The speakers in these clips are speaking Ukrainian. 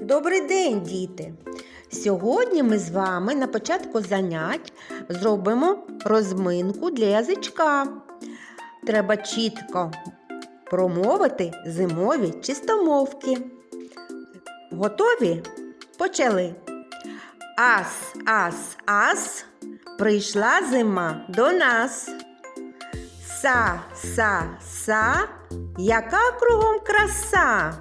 Добрий день, діти! Сьогодні ми з вами на початку занять зробимо розминку для язичка. Треба чітко промовити зимові чистомовки. Готові? Почали. Ас, ас, ас, прийшла зима до нас. Са, са, са, яка кругом краса.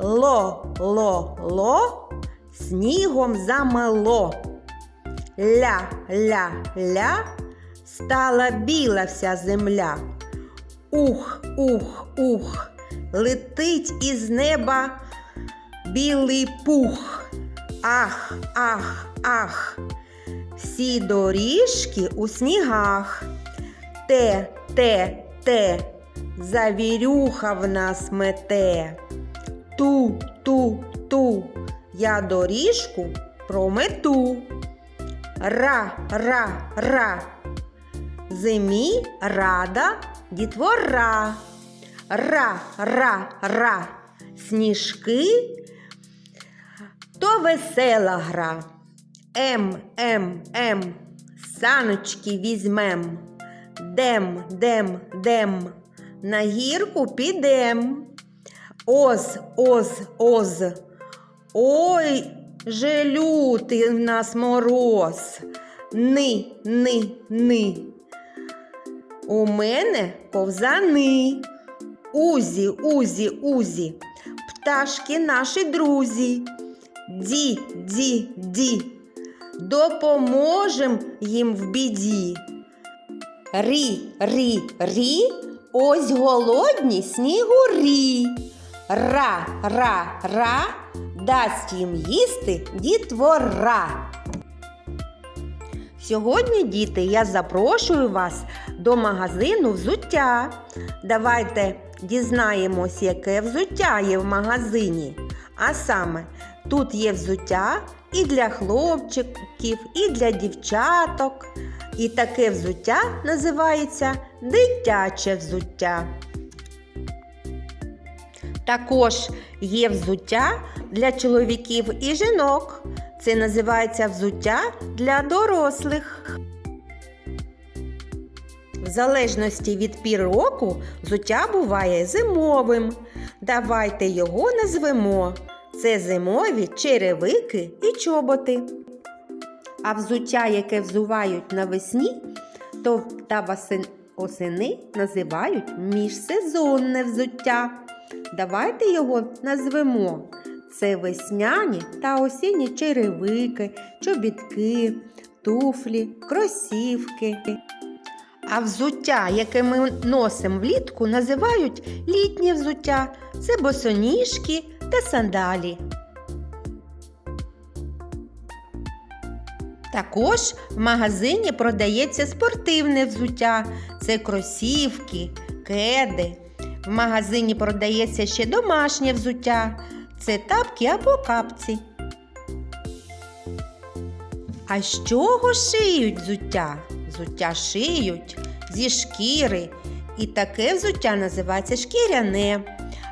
Ло, ло, ло, снігом замело. Ля, ля, ля, стала біла вся земля. Ух, ух, ух, летить із неба білий пух. Ах, ах, ах, всі доріжки у снігах. Те, те, те, завірюха в нас мете. Ту, ту, ту, я доріжку промету. Ра, ра, ра. Зимі рада дітвора. Ра, ра, ра. Сніжки то весела гра. Ем, ем, ем, саночки візьмем. Дем, дем, дем, на гірку підем. Оз, оз, оз. Ой, же лютий в нас мороз. Ни, ни, ни. У мене ковзани. Узі, узі, узі. Пташки наші друзі. Ді, ді, ді. Допоможем їм в біді. Рі, рі, рі, ось голодні снігурі. Ра, ра, ра, дасть їм їсти дітвора. Сьогодні, діти, я запрошую вас до магазину взуття. Давайте дізнаємось, яке взуття є в магазині. А саме, тут є взуття і для хлопчиків, і для дівчаток. І таке взуття називається дитяче взуття. Також є взуття для чоловіків і жінок. Це називається взуття для дорослих. В залежності від пір року взуття буває зимовим. Давайте його назвемо. Це зимові черевики і чоботи. А взуття, яке взувають навесні, то та осени називають міжсезонне взуття. Давайте його назвемо. Це весняні та осінні черевики, чобітки, туфлі, кросівки. А взуття, яке ми носимо влітку, називають літнє взуття. Це босоніжки та сандалі. Також в магазині продається спортивне взуття. Це кросівки, кеди. В магазині продається ще домашнє взуття. Це тапки або капці. А з чого шиють взуття? Взуття шиють зі шкіри. І таке взуття називається шкіряне.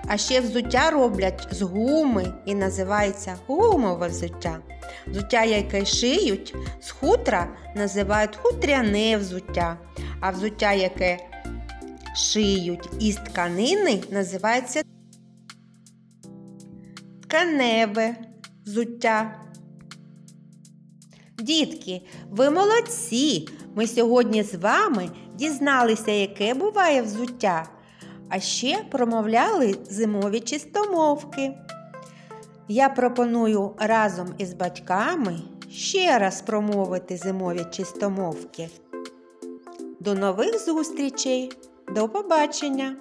А ще взуття роблять з гуми і називається гумове взуття. Взуття, яке шиють з хутра, називають хутряне взуття. А взуття, яке шиють із тканини, називається тканеве взуття. Дітки, ви молодці! Ми сьогодні з вами дізналися, яке буває взуття, а ще промовляли зимові чистомовки. Я пропоную разом із батьками ще раз промовити зимові чистомовки. До нових зустрічей! До побачення!